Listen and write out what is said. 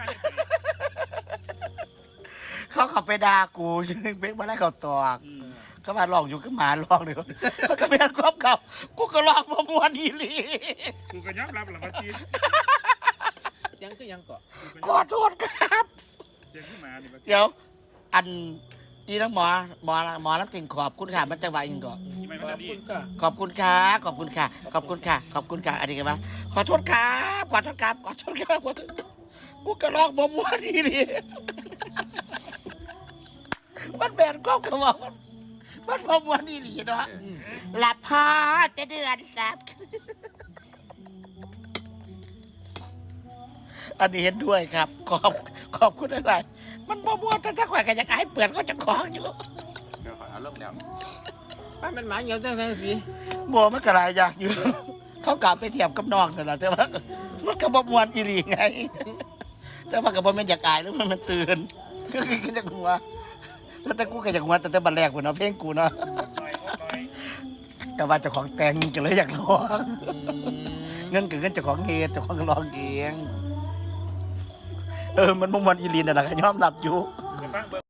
ข้างเขาเขับไปด่ากูเบ้งมาไล่เขาตอกอืมเขามาลองอยู่ก็หมาลองเดี๋ยวมันก็เป็นความเก่ากูก็ลองมามวนอีหลีกูก็ยอมรับแหละว่าจีนเสียงก็ยังเกาะขอโทษครับ เสียงขึ้นมานี่ว่าเดี๋ยว อันอีน้องหมอหมอหมอรับติงขอบคุณค่ะ มันจังหวะยิงก่อน ที่ไม่ขมาอบดีคุณค่ะขอบคุณค่ะ ขอบคุณค่ะ ขอบคุณค่ะ ขอบคุณค่ะอันนี้กันปะขอโทษครับ ขอโทษครับ ขอโทษครับขอโทษ กูก็ลองมามวนอีหลีมันแบนก้มกระบอกมันมันมามวนอีหลีเนาะหลับพอจะเดือนสับอันนี้เห็นด้วยครับ ขอบขอบคุณอะไร มันมัวมัวแต่ถ้าแขวกันยังไงเปิดก็จะคล้องอยู่เดี๋ยวขอเอาเริ่มแล้วป้ามันหมาเหี่ยวจังๆสิมัวมันกระไรอยากอยู่เขากลับไปเทียบกับน้องนั่นแหละแต่ว่ามันกระบอกมวนอีหลีไง เจ้าพักับมันอยากอายหรือมันมันตื่นก็คือคิดจากหัวแล้วแต่กูก็จากหัวแต่แต่บันแรกกูเนาะเพลงกูเนาะแต่ว่าเจ้าของแต่งก็เลยอยากร้องเงินกับเงินเจ้าของเฮเจ้าของร้องเองเออมันมุ่งมันอีลีนน่ะนะก็ยอมรับอยู่